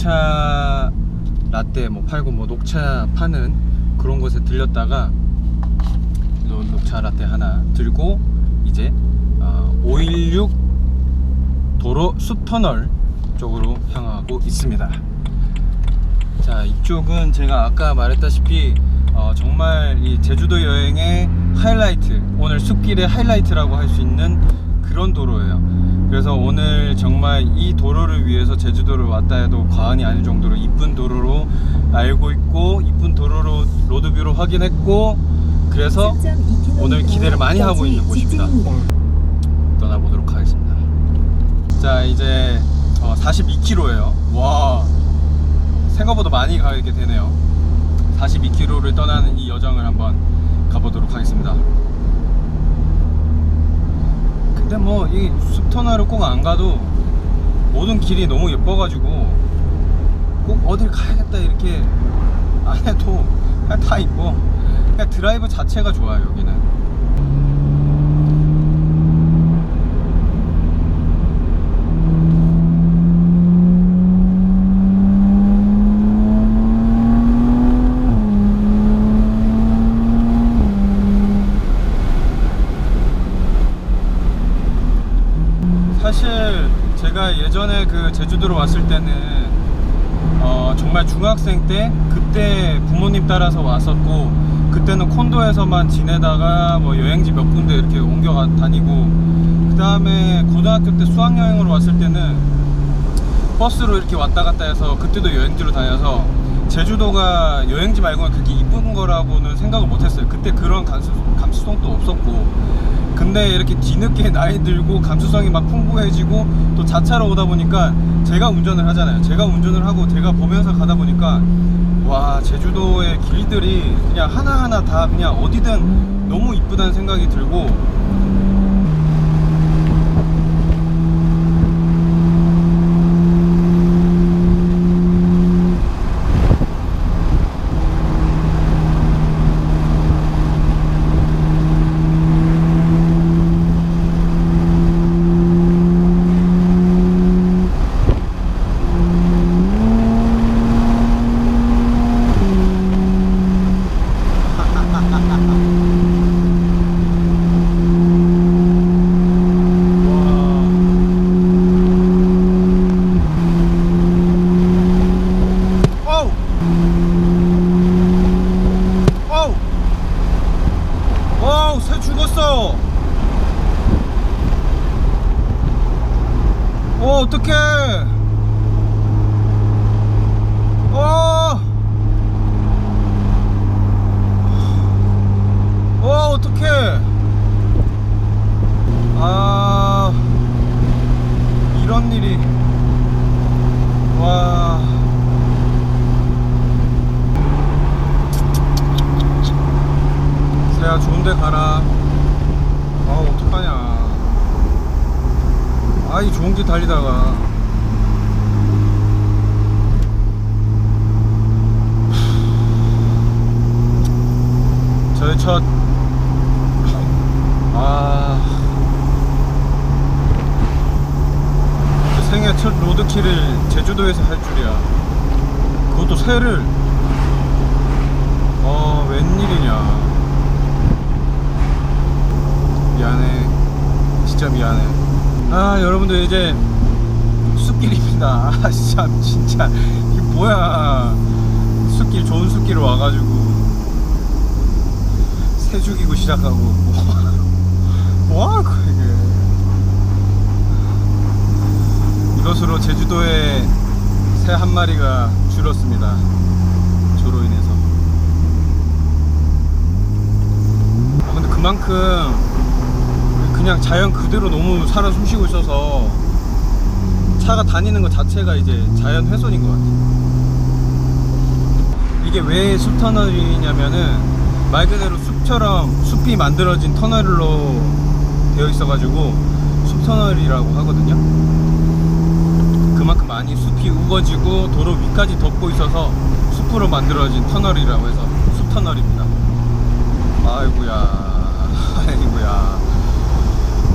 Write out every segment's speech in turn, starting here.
녹차 라떼 뭐 팔고 뭐 녹차 파는 그런 곳에 들렸다가 노- 녹차 라떼 하나 들고 이제 어, 516 도로 숲터널 쪽으로 향하고 있습니다. 자 이쪽은 제가 아까 말했다시피 어, 정말 이 제주도 여행의 하이라이트 오늘 숲길의 하이라이트라고 할 수 있는 그런 도로예요 그래서 오늘 정말 이 도로를 위해서 제주도를 왔다 해도 과언이 아닐 정도로 이쁜 도로로 알고 있고 이쁜 도로로 로드뷰로 확인했고 그래서 오늘 기대를 많이 하고 있는 곳입니다. 떠나보도록 하겠습니다. 자 이제 어, 42km예요. 와 생각보다 많이 가게 되네요. 42km를 떠나는 이 여정을 한번 가보도록 하겠습니다 뭐 이 숲터널을 꼭 안 가도 모든 길이 너무 예뻐가지고 꼭 어딜 가야겠다 이렇게 안 해도 다 있고 그냥 드라이브 자체가 좋아요 여기는 사실 제가 예전에 그 제주도로 왔을 때는 어, 정말 중학생 때 그때 부모님 따라서 왔었고 그때는 콘도에서만 지내다가 뭐 여행지 몇 군데 이렇게 옮겨 가- 다니고 그 다음에 고등학교 때 수학여행으로 왔을 때는 버스로 이렇게 왔다 갔다 해서 그때도 여행지로 다녀서 제주도가 여행지 말고는 그렇게 이쁜 거라고는 생각을 못했어요 그때 그런 감수, 감수성도 없었고 근데 이렇게 뒤늦게 나이 들고 감수성이 막 풍부해지고 또 자차로 오다 보니까 제가 운전을 하잖아요. 제가 운전을 하고 제가 보면서 가다 보니까 와 제주도의 길들이 그냥 하나하나 다 그냥 어디든 너무 이쁘다는 생각이 들고 어우! 어우! 어우, 새 죽었어! 어, 어떡해! 어! 어, 어떡해! 아, 이런 일이. 와. 좋은데 가라 아 어떡하냐 아이 좋은 길 달리다가 저의 첫 아. 제 생애 첫 로드킬을 제주도에서 할 줄이야. 그것도 새를. 어, 웬일이냐. 미안해. 진짜 미안해. 아, 여러분들 이제 숲길입니다. 아, 진짜, 진짜. 이게 뭐야. 숲길, 좋은 숲길 와가지고. 새 죽이고 시작하고. 뭐, 뭐야, 그게. 이것으로 제주도에 새 한 마리가 줄었습니다. 조로 인해서. 아, 근데 그만큼 그냥 자연 그대로 너무 살아 숨쉬고 있어서 차가 다니는 것 자체가 이제 자연 훼손인 것 같아요. 이게 왜 숲 터널이냐면은 말 그대로 숲처럼 숲이 만들어진 터널로 되어 있어 가지고 숲 터널이라고 하거든요. 그만큼 많이 숲이 우거지고 도로 위까지 덮고 있어서 숲으로 만들어진 터널이라고 해서 숲 터널입니다. 아이고야, 아이고야,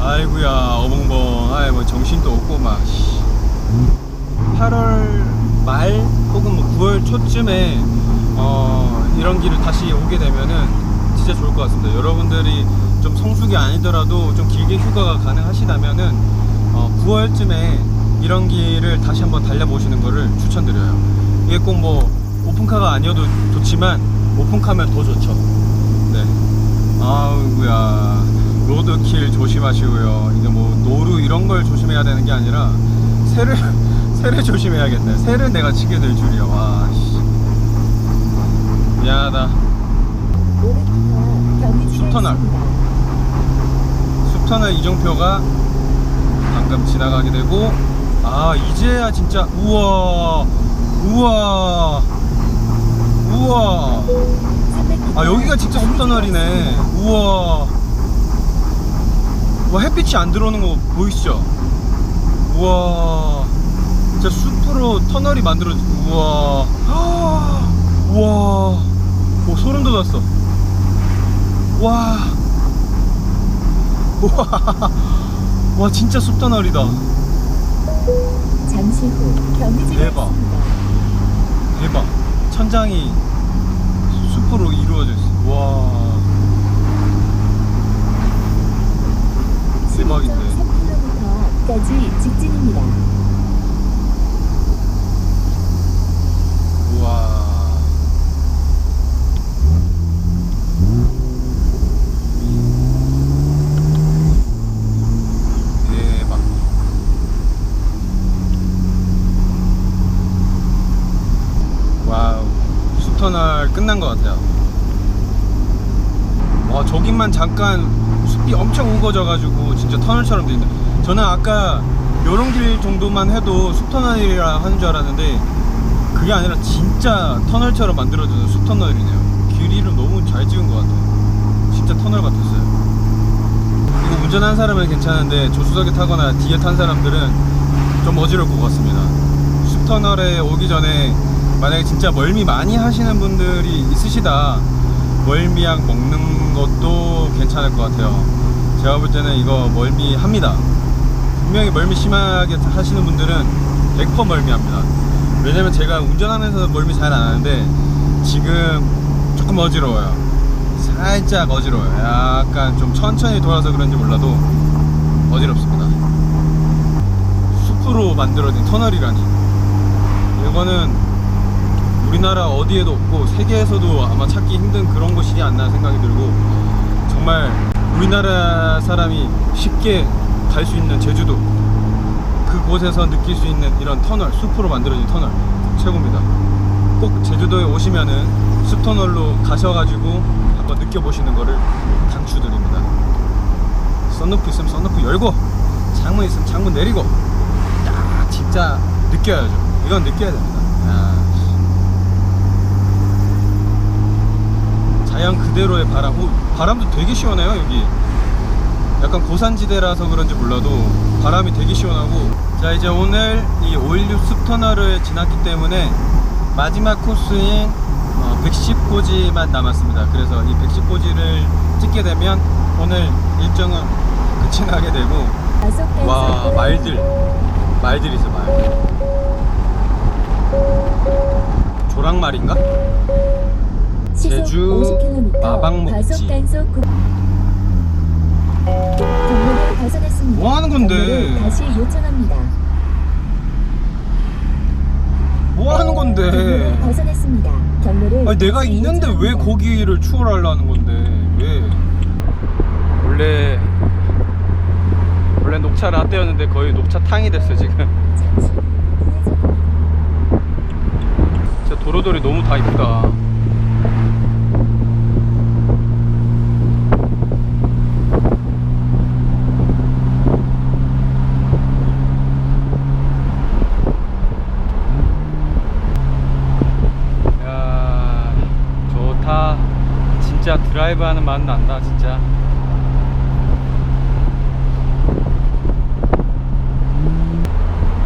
아이구야 어벙벙. 아이 뭐 정신도 없고 막 8월 말 혹은 뭐 9월 초쯤에 어 이런 길을 다시 오게 되면은 진짜 좋을 것 같습니다. 여러분들이 좀 성숙이 아니더라도 좀 길게 휴가가 가능하시다면은 어 9월쯤에 이런 길을 다시 한번 달려보시는 것을 추천드려요. 이게 꼭 뭐 오픈카가 아니어도 좋지만 오픈카면 더 좋죠. 네. 아이구야. 로드킬 조심하시고요. 이제 뭐 노루 이런 걸 조심해야 되는 게 아니라 새를 새를 조심해야겠네. 새를 내가 치게 될 줄이야. 와. 씨. 미안하다. 500m 경유지가 숲터널. 숲터널 이종표가 방금 지나가게 되고 아 이제야 진짜 우와 우와 우와 300m 아 여기가 진짜 숲터널이네. 우와 와 햇빛이 안 들어오는 거 보이시죠? 우와. 진짜 숲으로 터널이 만들어지 우와. 우와. 오 소름 돋았어. 와. 우와. 와 진짜 숲 터널이다. 잠시 후 경유지가 대박. 대박. 천장이 숲으로 이루어져 있어. 와 대박인데. 3km까지 직진입니다. 우와. 대박. 와우. 숲터널 끝난 것 같아요. 와 저기만 잠깐 숲이 엄청 우거져가지고 진짜 터널처럼 돼 있네 저는 아까 요런 길 정도만 해도 숲터널이라 하는 줄 알았는데 그게 아니라 진짜 터널처럼 만들어진 숲터널이네요. 길 이름 너무 잘 찍은 것 같아요. 진짜 터널 같았어요. 이거 운전한 사람은 괜찮은데 조수석에 타거나 뒤에 탄 사람들은 좀 어지러울 것 같습니다. 숲터널에 오기 전에 만약에 진짜 멀미 많이 하시는 분들이 있으시다 멀미약 먹는 것도 괜찮을 것 같아요. 제가 볼 때는 이거 멀미 합니다. 분명히 멀미 심하게 하시는 분들은 100% 멀미합니다. 왜냐면 제가 운전하면서 멀미 잘 안 하는데 지금 조금 어지러워요. 살짝 어지러워요. 약간 좀 천천히 돌아서 그런지 몰라도 어지럽습니다. 숲으로 만들어진 터널이라니. 이거는 우리나라 어디에도 없고 세계에서도 아마 찾기 힘든 그런 곳이지 않나 생각이 들고 정말 우리나라 사람이 쉽게 갈 수 있는 제주도 그곳에서 느낄 수 있는 이런 터널 숲으로 만들어진 터널 최고입니다. 꼭 제주도에 오시면은 숲터널로 가셔가지고 한번 느껴보시는 거를 강추드립니다. 썬루프 있으면 썬루프 열고 창문 있으면 창문 내리고 야 진짜 느껴야죠. 이건 느껴야 됩니다. 야. 자연 그대로의 바람. 오, 바람도 되게 시원해요 여기. 약간 고산지대라서 그런지 몰라도 바람이 되게 시원하고. 자 이제 오늘 이 오일류 숲터널을 지났기 때문에 마지막 코스인 어, 110고지만 남았습니다. 그래서 이 110고지를 찍게 되면 오늘 일정은 끝이 나게 되고. 와 말들. 말들이 있어 말. 조랑말인가? 제주 50km 마방목지. 뭐 하는 건데? 경로를 다시 요청합니다. 뭐 하는 경로를 건데 벗어났습니다. 경로를 아니 내가 있는데 왜. 거기를 추월하려는 건데 왜 원래 원래 녹차 라떼였는데 거의 녹차 탕이 됐어 지금. 진짜 도로돌이 너무 다 이쁘다 야 좋다 진짜 드라이브 하는 맛 난다 진짜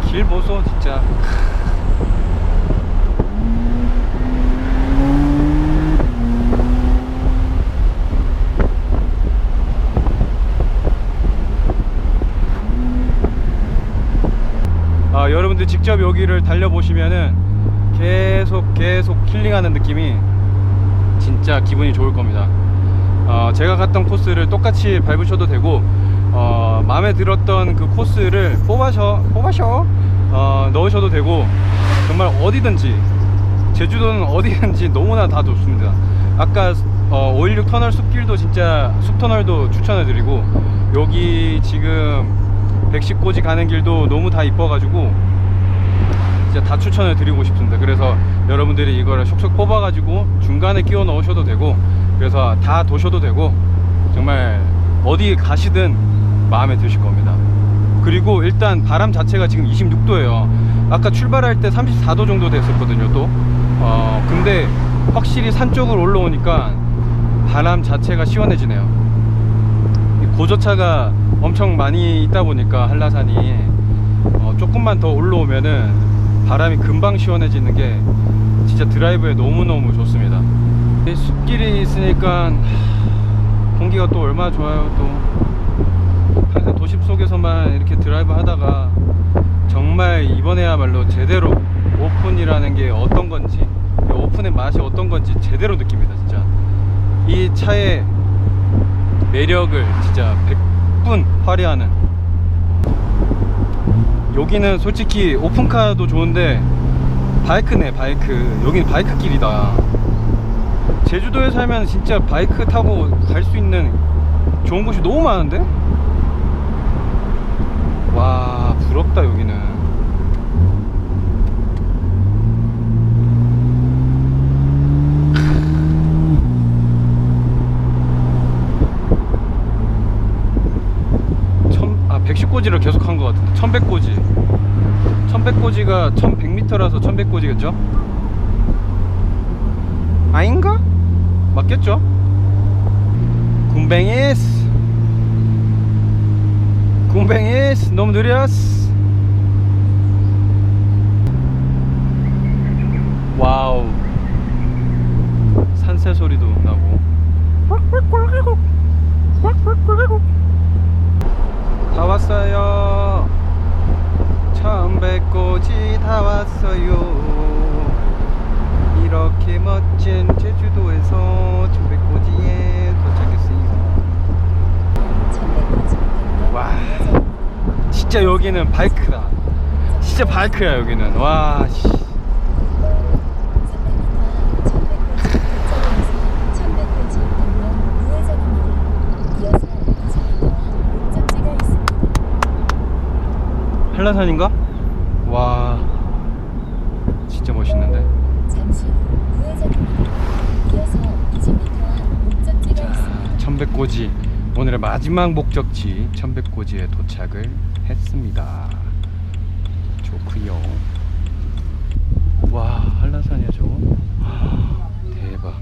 길 보소 진짜 아, 여러분들 직접 여기를 달려보시면은 계속 계속 힐링하는 느낌이 진짜 기분이 좋을 겁니다. 어, 제가 갔던 코스를 똑같이 밟으셔도 되고 어, 마음에 들었던 그 코스를 뽑아셔 뽑아셔 어, 넣으셔도 되고 정말 어디든지 제주도는 어디든지 너무나 다 좋습니다. 아까 어, 516 터널 숲길도 진짜 숲 터널도 추천해 드리고 여기 지금 백식고지 가는 길도 너무 다 이뻐 가지고 진짜 다 추천을 드리고 싶습니다. 그래서 여러분들이 이거를 쏙쏙 뽑아 가지고 중간에 끼워 넣으셔도 되고 그래서 다 도셔도 되고 정말 어디 가시든 마음에 드실 겁니다. 그리고 일단 바람 자체가 지금 26도예요. 아까 출발할 때 34도 정도 됐었거든요. 또 어, 근데 확실히 산 쪽으로 올라오니까 바람 자체가 시원해지네요. 이 고저차가 엄청 많이 있다 보니까 한라산이 어, 조금만 더 올라오면은 바람이 금방 시원해지는 게 진짜 드라이브에 너무너무 좋습니다. 이 숲길이 있으니까 하, 공기가 또 얼마나 좋아요 또. 도심 속에서만 이렇게 드라이브 하다가 정말 이번에야말로 제대로 오픈이라는 게 어떤 건지 이 오픈의 맛이 어떤 건지 제대로 느낍니다 진짜. 이 차의 매력을 진짜 100분 발휘하는. 여기는 솔직히 오픈카도 좋은데 바이크네 바이크. 여기는 바이크 길이다 제주도에 살면 진짜 바이크 타고 갈 수 있는 좋은 곳이 너무 많은데 와 부럽다 여기는 천, 아 110고지를 계속 한 것 같은데 1100고지 1100고지가 1100m라서 1100고지겠죠? 아닌가? 맞겠죠? 군뱅이스. 군뱅이스. 너무 느렸어 와우. 산새 소리도 나고. 다 왔어요. 천백고지 다 왔어요 이렇게 멋진 제주도에서 천백고지에 도착했어요. 와 진짜 여기는 바이크다. 진짜 바이크야 여기는. 와 씨. 한라산인가? 와 진짜 멋있는데 천백고지. 오늘의 마지막 목적지 천백고지에 도착을 했습니다. 좋구요. 와 한라산이야 저거 하, 대박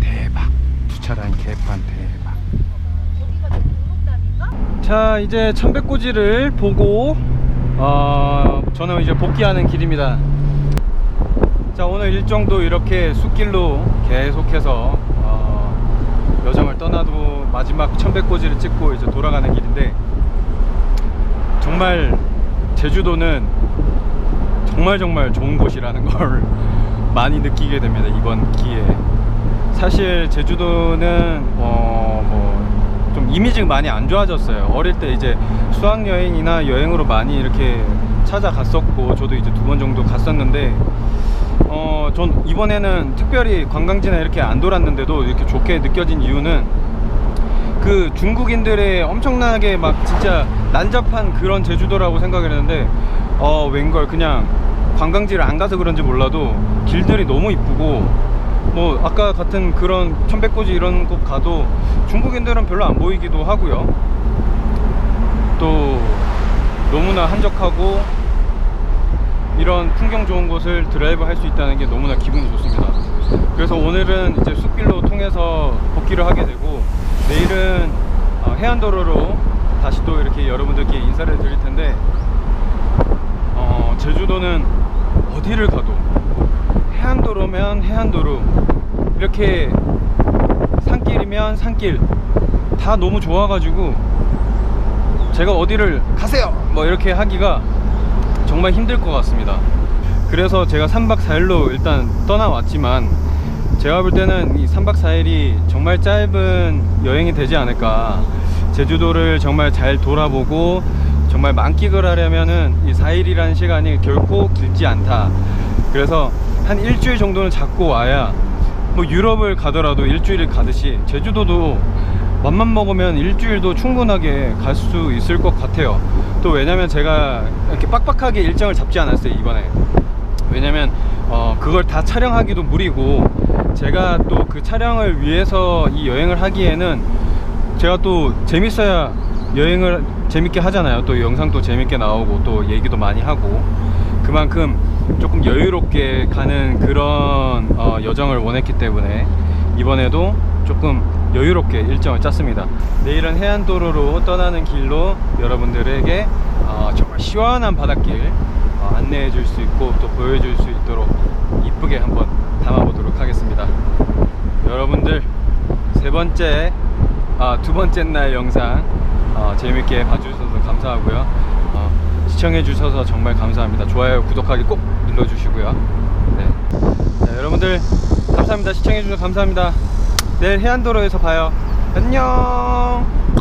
대박 주차라인 개판 대박 자 이제 천백고지를 보고 어, 저는 이제 복귀하는 길입니다. 자 오늘 일정도 이렇게 숲길로 계속해서 어, 여정을 떠나도 마지막 천백고지를 찍고 이제 돌아가는 길인데 정말 제주도는 정말 정말 좋은 곳이라는 걸 많이 느끼게 됩니다 이번 기회에. 사실 제주도는 어, 뭐 좀 이미지가 많이 안 좋아졌어요. 어릴 때 이제 수학 여행이나 여행으로 많이 이렇게 찾아갔었고 저도 이제 두 번 정도 갔었는데 어, 전 이번에는 특별히 관광지나 이렇게 안 돌았는데도 이렇게 좋게 느껴진 이유는 그 중국인들의 엄청나게 막 진짜 난잡한 그런 제주도라고 생각을 했는데 어 웬걸 그냥 관광지를 안 가서 그런지 몰라도 길들이 너무 이쁘고 뭐 아까 같은 그런 천백고지 이런 곳 가도 중국인들은 별로 안 보이기도 하고요. 또 너무나 한적하고 이런 풍경 좋은 곳을 드라이브 할 수 있다는 게 너무나 기분이 좋습니다. 그래서 오늘은 이제 숲길로 통해서 복귀를 하게 되고 내일은 어, 해안도로로 다시 또 이렇게 여러분들께 인사를 드릴 텐데 어, 제주도는 어디를 가도 해안도로면 해안도로. 이렇게 산길이면 산길. 다 너무 좋아가지고 제가 어디를 가세요? 뭐 이렇게 하기가 정말 힘들 것 같습니다. 그래서 제가 3박 4일로 일단 떠나왔지만 제가 볼 때는 이 3박 4일이 정말 짧은 여행이 되지 않을까. 제주도를 정말 잘 돌아보고 정말 만끽을 하려면은 이 4일이라는 시간이 결코 길지 않다. 그래서 한 일주일 정도는 잡고 와야 뭐 유럽을 가더라도 일주일을 가듯이 제주도도 맘만 먹으면 일주일도 충분하게 갈 수 있을 것 같아요. 또 왜냐면 제가 이렇게 빡빡하게 일정을 잡지 않았어요 이번에. 왜냐면 어 그걸 다 촬영하기도 무리고 제가 또 그 촬영을 위해서 이 여행을 하기에는 제가 또 재밌어야 여행을 재밌게 하잖아요. 또 영상도 재밌게 나오고 또 얘기도 많이 하고 그만큼 조금 여유롭게 가는 그런 어, 여정을 원했기 때문에 이번에도 조금 여유롭게 일정을 짰습니다. 내일은 해안도로로 떠나는 길로 여러분들에게 어, 정말 시원한 바닷길 어, 안내해 줄 수 있고 또 보여줄 수 있도록 이쁘게 한번 담아보도록 하겠습니다. 여러분들 세 번째 아, 두 번째 날 영상 어, 재밌게 봐주셔서 감사하고요. 어, 시청해 주셔서 정말 감사합니다. 좋아요, 구독하기 꼭 눌러주시고요. 네. 자, 여러분들 감사합니다. 시청해 주셔서 감사합니다. 내일 해안도로에서 봐요. 안녕.